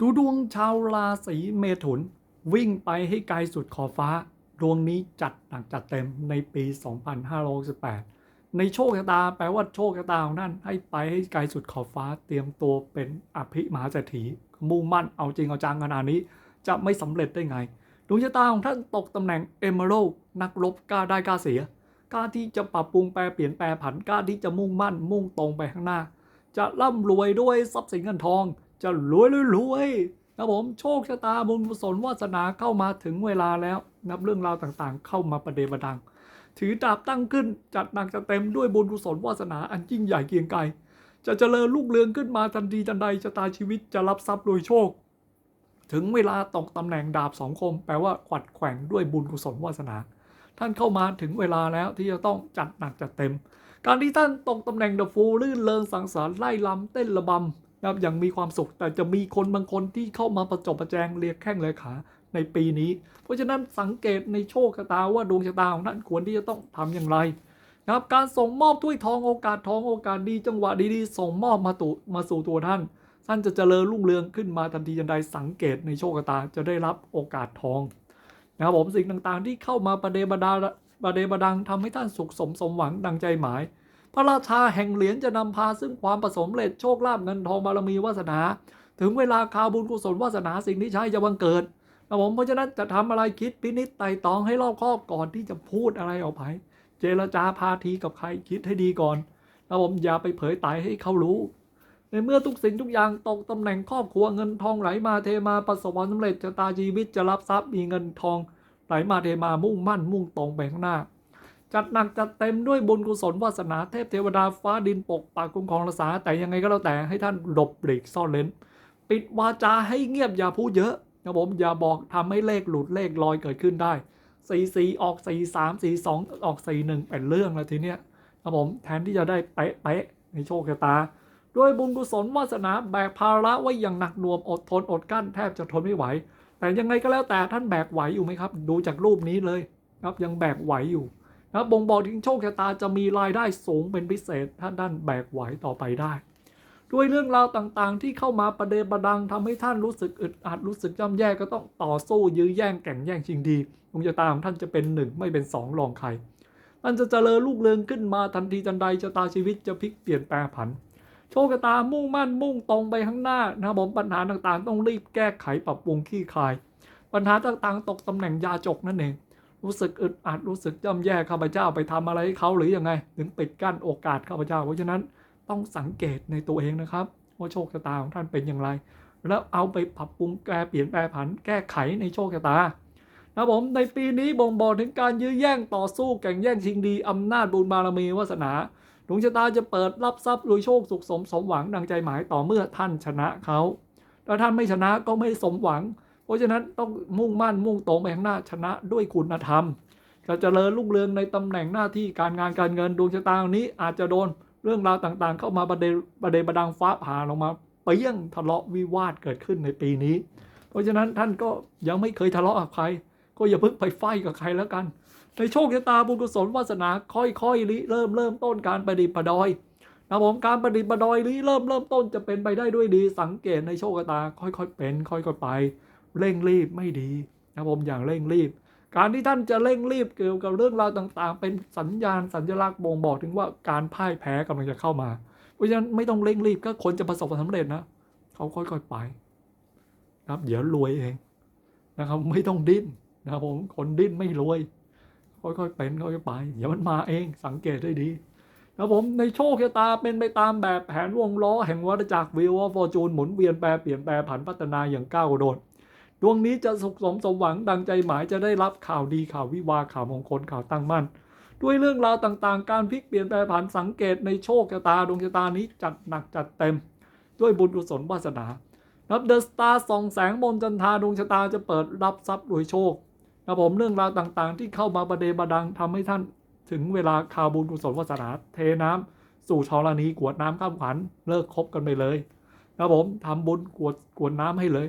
ดูดวงชาวราศีเมถุน วิ่งไปให้ไกลสุดขอบฟ้า ดวงนี้จัดหนักจัดเต็มในปี 2568 ในโชคชะตาแปลว่าโชคชะตาของท่นให้ไปให้ไกลสุดขอบฟ้า เตรียมตัวเป็นอภิมหาเศรษฐีมุ่งมั่นเอาจริงเอาจังขนาดนี้ จะไม่สำเร็จได้ไงดวงชะตาของท่านตกตำแหน่งเอเมอรัลนักรบกล้าได้กล้าเสียกล้าที่จะปรับปรุงแปลเปลี่ยนแปลผันกล้าที่จะมุ่งมั่นมุ่งตรงไปข้างหน้า จะร่ำรวยด้วยทรัพย์สินเงินทอง จะรวยรวยรวยนะผมโชคชะตาบุญกุศลวาสนาเข้ามาถึงเวลาแล้วนับเรื่องราวต่างๆ เข้ามาประเดประดัง ถือดาบตั้งขึ้นจัดหนักจะเต็มด้วยบุญกุศลวาสนาอันยิ่งใหญ่เกียงไกรจะเจริญรุ่งเรืองขึ้นมาทันทีทันใดชะตาชีวิตจะรับทรัพย์โดยโชค ถึงเวลาตกตำแหน่งดาบสองคม แปลว่าขวัดแขว่งด้วยบุญกุศลวาสนา ท่านเข้ามาถึงเวลาแล้วที่จะต้องจัดหนักจัดเต็ม การที่ท่านตกตำแหน่งเดอะฟูลื่นเริงสังสรรค์ไล่ลำเต้นระบำ นะครับอย่างมีความสุข แต่จะมีคนบางคนที่เข้ามาประจบประแจงเรียกแข้งเรียขาในปีนี้ เพราะฉะนั้นสังเกตในโชคชะตาว่าดวงชะตาของท่านควรที่จะต้องทำอย่างไรนะครับการส่งมอบถ้วยทองโอกาสทองโอกาสดีจังหวะดีๆ ส่งมอบมาตุมาสู่ตัวท่าน ท่านจะเจริญรุ่งเรืองขึ้นมาทันทีทันใดสังเกตในโชคชะตาจะได้รับโอกาสทองนะครับผมสิ่งต่างๆที่เข้ามาประเดประดาประเดประดังทำให้ท่านสุขสมสมหวังดังใจหมาย พระราชาแห่งเหรียญจะนำพาซึ่งความประสมเร็จโชคลาภเงินทองบารมีวาสนา ถึงเวลาข่าวบุญกุศลวาสนาสิ่งที่ใช้จะบังเกิดนะผมเพราะฉะนั้นจะทำอะไรคิดพินิจไต่ตองให้รอบคอบก่อนที่จะพูดอะไรออกไป เจรจาพาทีกับใครคิดให้ดีก่อนนะผมอย่าไปเผยไตให้เขารู้ ในเมื่อทุกสิ่งทุกอย่างตกตำแหน่งครอบครัวเงินทองไหลมาเทมาประสบความสำเร็จชะตาชีวิตจะรับทรัพย์มีเงินทองไหลมาเทมามุ่งมั่นมุ่งตรงไปข้างหน้า จัดหนักจัดเต็มด้วยบุญกุศลวาสนาเทพเทวดาฟ้าดินปกปักคุ้มครองรักษา แต่ยังไงก็แล้วแต่ให้ท่านหลบหลีกซ่อนเลนปิดวาจาให้เงียบอย่าพูดเยอะนะผมอย่าบอกทำให้เลขหลุดเลขลอยเกิดขึ้นได้สี่สี่ออกสี่สามสี่สองออกสี่หนึ่งเป็นเรื่องแล้วทีเนี้ยนะผมแทนที่จะได้เป๊ะเป๊ะในโชคชะตาด้วยบุญกุศลวาสนาแบกภาระไว้อย่างหนักหน่วงอดทนอดกั้นแทบจะทนไม่ไหว แต่ยังไงก็แล้วแต่ท่านแบกไหวอยู่ไหมครับ ดูจากรูปนี้เลยครับยังแบกไหวอยู่ นะบ่งบอกถึงโชคชะตาจะมีรายได้สูงเป็นพิเศษ ถ้าท่านแบกไหวต่อไปได้ ด้วยเรื่องราวต่างๆ ที่เข้ามาประเดประดังทำให้ท่านรู้สึกอึดอัดรู้สึกย่ำแย่ก็ต้องต่อสู้ยื้อแย่งแข่งแย่งชิงดีดวงชะตาของท่านจะเป็นหนึ่งไม่เป็นสองรองใครท่านจะเจริญลูกเรืองขึ้นมาทันทีทันใดชะตาชีวิตจะพลิกเปลี่ยนแปลผันโชคชะตามุ่งมั่นมุ่งตรงไปข้างหน้านะบผมปัญหาต่างๆ ต้องรีบแก้ไขปรับปรุงขี้คาย ปัญหาต่างๆ ตกตำแหน่งยาจกนั่นเอง รู้สึกอึดอัดรู้สึกย่ำแย่ข้าพเจ้าไปทำอะไรให้เขาหรือยังไง ถึงปิดกั้นโอกาสข้าพเจ้า เพราะฉะนั้นต้องสังเกตในตัวเองนะครับ ว่าโชคชะตาของท่านเป็นอย่างไร แล้วเอาไปปรับปรุงแก้เปลี่ยนแปลผันแก้ไขในโชคชะตานะครับผมในปีนี้บ่งบอกถึงการยื้อแย่งต่อสู้แข่งแย่งชิงดีอำนาจบุญบารมีวาสนาดวงชะตาจะเปิดรับทรัพย์รวยโชคสุขสมสมหวังดังใจหมายต่อเมื่อท่านชนะเขาถ้าท่านไม่ชนะก็ไม่สมหวัง เพราะฉะนั้นต้องมุ่งมั่นมุ่งตรงไปข้างหน้าชนะด้วยคุณธรรม จะเจริญรุ่งเรืองในตำแหน่งหน้าที่การงานการเงินดวงชะตานี้อาจจะโดนเรื่องราวต่างๆ เข้ามาประเดประเดประดังฟ้าผ่าลงมาเปี้ยงทะเลาะวิวาทเกิดขึ้นในปีนี้ เพราะฉะนั้นท่านก็ยังไม่เคยทะเลาะกับใคร ก็อย่าเพิ่งไปไฟกับใครแล้วกัน ในโชคชะตาบุญกุศลวาสนาค่อยๆริเริ่มเริ่มต้นการประดิษฐ์ประดอยนะผมการประดิษฐ์ประดอยริเริ่มเริ่มต้นจะเป็นไปได้ด้วยดีสังเกตในโชคชะตาค่อยๆเป็น ค่อยๆไป เร่งรีบไม่ดีนะผมอย่างเร่งรีบ การที่ท่านจะเร่งรีบเกี่ยวกับเรื่องราวต่างๆ เป็นสัญญาณสัญลักษณ์บ่งบอกถึงว่าการพ่ายแพ้กำลังจะเข้ามา เพราะฉะนั้นไม่ต้องเร่งรีบก็คนจะประสบความสำเร็จนะเขาค่อยๆไปนะครับเดี๋ยวรวยเองนะครับไม่ต้องดิ้นนะครับผมคนดิ้นไม่รวย ค่อยๆเป็นค่อยๆไปเดี๋ยวมันมาเองสังเกตได้ดีนะครับผมในโชคชะตาเป็นไปตามแบบแผนวงล้อแห่งวัฏจักรวิวฟอร์จูนหมุนเวียนแปรเปลี่ยนแปรผันพัฒนาอย่างก้าวกระโดด ดวงนี้จะสุขสมสมหวังดังใจหมายจะได้รับข่าวดีข่าววิวาข่าวมงคลข่าวตั้งมั่น ด้วยเรื่องราวต่างๆ การพลิกเปลี่ยนแปลผันสังเกตในโชคชะตาดวงชะตานี้จัดหนักจัดเต็ม ด้วยบุญกุศลวาสนา นับเดอะสตาร์ส่องแสงบนจันทาดวงชะตาจะเปิดรับทรัพย์รวยโชคนะผมเรื่องราวต่างๆ ที่เข้ามาประเดประดังทำให้ท่านถึงเวลาข่าวบุญกุศลวาสนาเทน้ำสู่ธรณีกวดน้ำข้ามขันเลิกคบกันไปเลยนะผมทำบุญกวดกวดน้ำให้เลย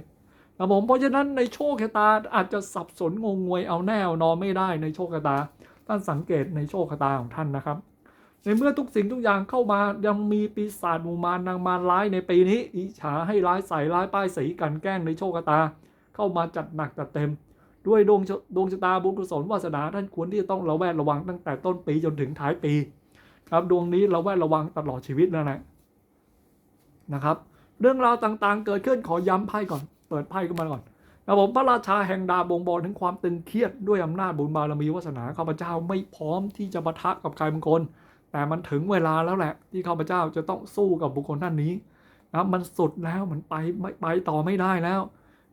ครับผมเพราะฉะนั้นในโชคชะตาอาจจะสับสนงงงวยเอาแน่นอนไม่ได้ในโชคชะตา ท่านสังเกตในโชคชะตาของท่านนะครับ ในเมื่อทุกสิ่งทุกอย่างเข้ามายังมีปีศาจมูมารนางมารร้ายในปีนี้ อิจฉาให้ร้ายใส่ร้ายป้ายสีกันแกล้งในโชคชะตา เข้ามาจัดหนักจัดเต็ม ด้วยดวงดวงชะตาบุญกุศลวาสนาท่านควรที่จะต้องระแวดระวังตั้งแต่ต้นปีจนถึงท้ายปี ครับดวงนี้ระแวดระวังตลอดชีวิตนั่นะนะครับ เรื่องราวต่างๆ เกิดขึ้นขอย้ำไพ่ก่อน เปิดไพ่ขึ้นมาก่อนนะผมพระราชาแห่งดาบงบอกถึงความตึงเครียดด้วยอำนาจบุญบารมีวาสนาข้าพเจ้าไม่พร้อมที่จะปะทะกับใครบางคน แต่มันถึงเวลาแล้วแหละ ที่ข้าพเจ้าจะต้องสู้กับบุคคลท่านนี้นะมันสุดแล้วมันไปไม่ไปต่อไม่ได้แล้ว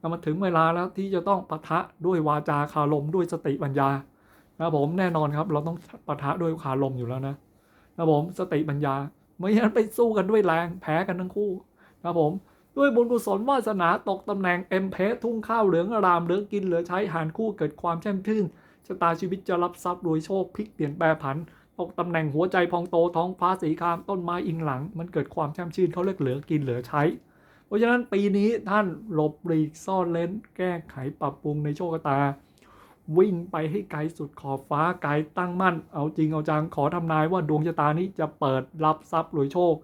นะมันถึงเวลาแล้วที่จะต้องปะทะด้วยวาจาคารมด้วยสติปัญญานะผมแน่นอนครับ เราต้องปะทะด้วยคารมอยู่แล้วนะนะผมสติปัญญาไม่งั้นไปสู้กันด้วยแรงแพ้กันทั้งคู่นะผม ด้วยบุญกุศลวาสนาตกตำแหน่งเอ็มเพสทุ่งข้าวเหลืองอรามเหลือกินเหลือใช้หารคู่เกิดความแช่มชื่นชะตาชีวิตจะรับทรัพย์รวยโชคพลิกเปลี่ยนแปรผันตกตำแหน่งหัวใจพองโตท้องฟ้าสีครามต้นไม้อิงหลัง มันเกิดความแช่มชื่นเขาเรียกเหลือกินเหลือใช้ เพราะฉะนั้นปีนี้ท่านหลบหลีกซ่อนเลนแก้ไขปรับปรุงในโชคชะตา วิ่งไปให้ไกลสุดขอบฟ้าไกลตั้งมั่น เอาจริงเอาจังขอทำนายว่าดวงชะตานี้จะเปิดรับทรัพย์รวยโชค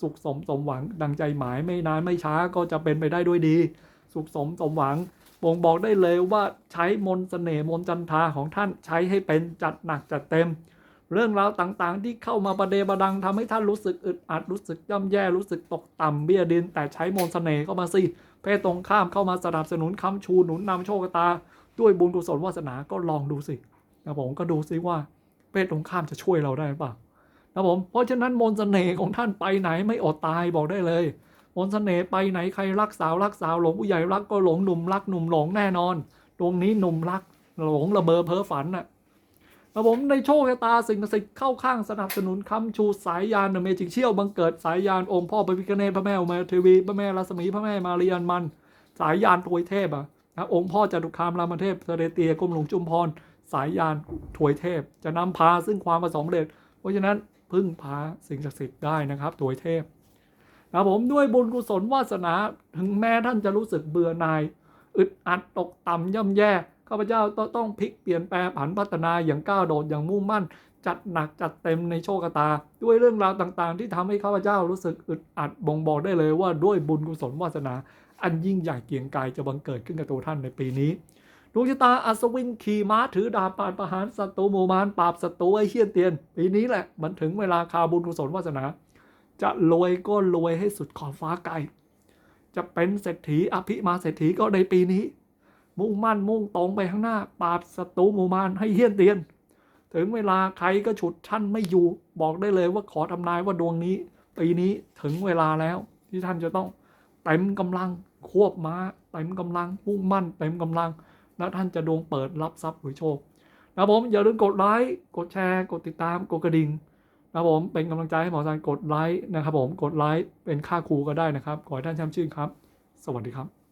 สุขสมสมหวังดังใจหมายไม่นานไม่ช้าก็จะเป็นไปได้ด้วยดี สุขสมสมหวังบ่งบอกได้เลยว่าใช้มนต์เสน่ห์มนต์จันทาของท่านใช้ให้เป็นจัดหนักจัดเต็ม เรื่องราวต่างๆ ที่เข้ามาประเดประดังทำให้ท่านรู้สึกอึดอัดรู้สึกย่ำแย่รู้สึกตกต่ำเบี้ยดิน แต่ใช้มนต์เสน่ห์เข้ามาสิเพศตรงข้ามเข้ามาสนับสนุนค้ำชูหนุนนำโชคตา ด้วยบุญกุศลวาสนาก็ลองดูสินะผมก็ดูซิว่าเพศตรงข้ามจะช่วยเราได้หรือเปล่า นะผมเพราะฉะนั้นมนต์เสน่ห์ของท่านไปไหนไม่อดตายบอกได้เลย มนต์เสน่ห์ไปไหนใครรักสาวรักสาวหลงผู้ใหญ่รักก็หลงหนุ่มรักหนุ่มหลงแน่นอน ตรงนี้หนุ่มรักหลงระเบอเพ้อฝันน่ะนะผมในโชคชะตาสิ่งศักดิ์สิทธิ์เข้าข้างสนับสนุนคำชูสายยานเมจิกเชี่ยวบังเกิดสายยานองค์พ่อพระพิฆเนศพระแม่อุมาเทวีพระแม่รัศมีพระแม่มารียนมัน สายยานถวยเทพอะนะองค์พ่อจตุคามรามเทพเสด็จเตียกรมหลวงจุมพรสายยานถวยเทพ จะนำพาซึ่งความประสงค์สำเร็จเพราะฉะนั้น พึ่งพาสิ่งศักดิ์สิทธิ์ได้นะครับถวยเทพนะผมด้วยบุญกุศลวาสนาถึงแม้ท่านจะรู้สึกเบื่อหน่าย อึดอัดตกต่ำย่ำแย่ข้าพเจ้าต้องพลิกเปลี่ยนแปลงผันพัฒนาอย่างก้าวโดดอย่างมุ่งมั่น จัดหนักจัดเต็มในโชคชะตา ด้วยเรื่องราวต่างๆ ที่ทำให้ข้าพเจ้ารู้สึกอึดอัดบ่งบอกได้เลยว่าด้วยบุญกุศลวาสนา อันยิ่งใหญ่เกียงไกรจะบังเกิดขึ้นกับตัวท่านในปีนี้ ดวงชะตาอัศวินขี่ม้าถือดาบปาดประหารศัตรูหมู่มารปราบศัตรูไอ้เฮี้ยนเตียนปีนี้แหละมันถึงเวลาคาบุญกุศลวาสนา จะรวยก็รวยให้สุดขอบฟ้าไกล จะเป็นเศรษฐีอภิมาเศรษฐีก็ในปีนี้ มุ่งมั่นมุ่งตรงไปข้างหน้าปราบศัตรูหมู่มารให้เฮี้ยนเตียน ถึงเวลาใครก็ฉุดท่านไม่อยู่บอกได้เลยว่าขอทำนายว่าดวงนี้ ปีนี้ถึงเวลาแล้วที่ท่านจะต้องเต็มกำลังควบม้าเต็มกำลังมุ่งมั่นเต็มกำลัง แล้วท่านจะดวงเปิดรับทรัพย์หรือโชคนะผมอย่าลืมกดไลค์กดแชร์ กดติดตามกดกระดิ่งนะผมเป็นกำลังใจให้หมอซานกดไลค์นะครับผมกดไลค์เป็นค่าครูก็ได้นะครับ ขอให้ท่านช่ำชื่นครับ สวัสดีครับ